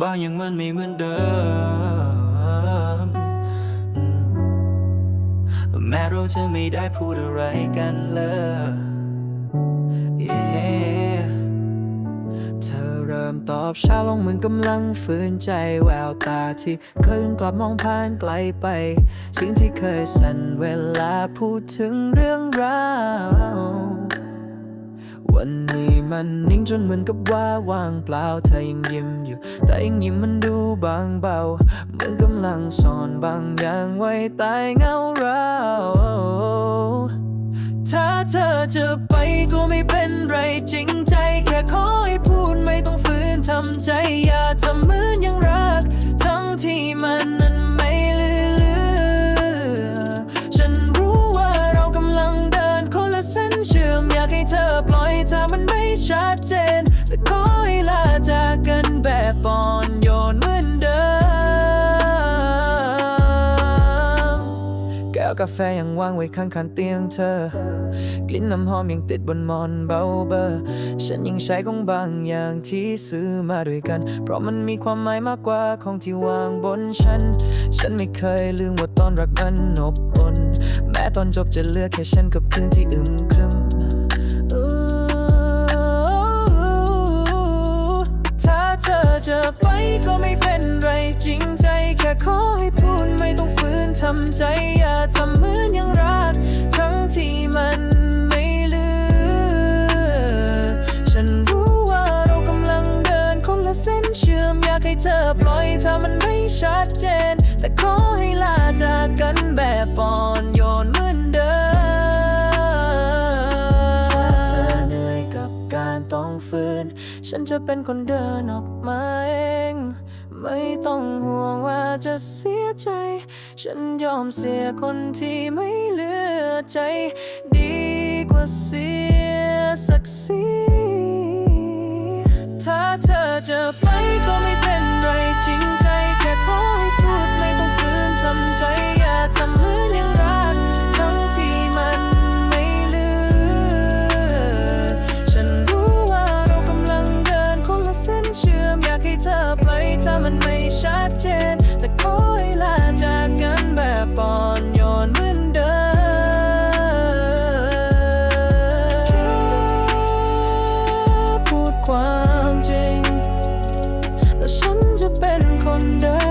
บางอย่างมันไม่เหมือนเดิม แม้เราจะไม่ได้พูดอะไรกันเลย Yeah เธอเริ่มตอบช้าลงเหมือนกำลังฝืนใจแววตาที่เคยกลับมองผ่านไกลไป สิ่งที่เคยสั่นเวลาพูดถึงเรื่องราว วันนี้มันนิ่งจนเหมือนกับว่าว่างเปล่าเธอยังยิ้มอยู่ แต่ยังยิ้มมันดูบางเบา เหมือนกำลังซ่อนบางอย่างไว้ใต้เงาเราถ้าเธอจะไปก็ไม่เป็นไรจริงใจแค่ขอ ชัดเจน แต่ขอให้ลาจากกันแบบอ่อนโยนเหมือนเดิม แก้วกาแฟยังวางไว้ข้างคันเตียงเธอ กลิ่นน้ำหอมยังติดบนหมอนเบาเบอร์ฉันยังใช้ของบางอย่างที่ซื้อมาด้วยกัน เพราะมันมีความหมายมากกว่าของที่วางบนฉัน ฉันไม่เคยลืมว่าตอนรักมันอบอุ่นแม้ตอนจบจะเหลือกแค่ฉันกับคืนที่อึมครึมำใจอย่าทำเหมือนยังรัก ทั้งที่มันไม่เหลือ ฉันรู้ว่าเรากำลังเดินคนละเส้นเชื่อมอยากให้เธอปล่อยถ้ามันไม่ชัดเจน แต่ขอให้ลาจากกันแบบอ่อนโยนเหมือนเดิมถ้าเธอเหนื่อยกับการต้องฝืน ฉันจะเป็นคนเดินออกมาเอง ไม่ต้องห่วงว่า จะเสียใจ ฉันยอมเสียคนที่ไม่เหลือใจ ดีกว่าเสียศักดิ์ศรีถ้าเธอจะไปก็ไม่เป็นไรจริงใจ แค่ขอให้พูดไม่ต้องฝืนทำใจ อย่าทำเหมือนยังรักทั้งที่มันไม่เหลือ ฉันรู้ว่าเรากำลังเดินคนละเส้นเชื่อมอยากให้เธอไปถ้ามันไม่ชัดเจน ม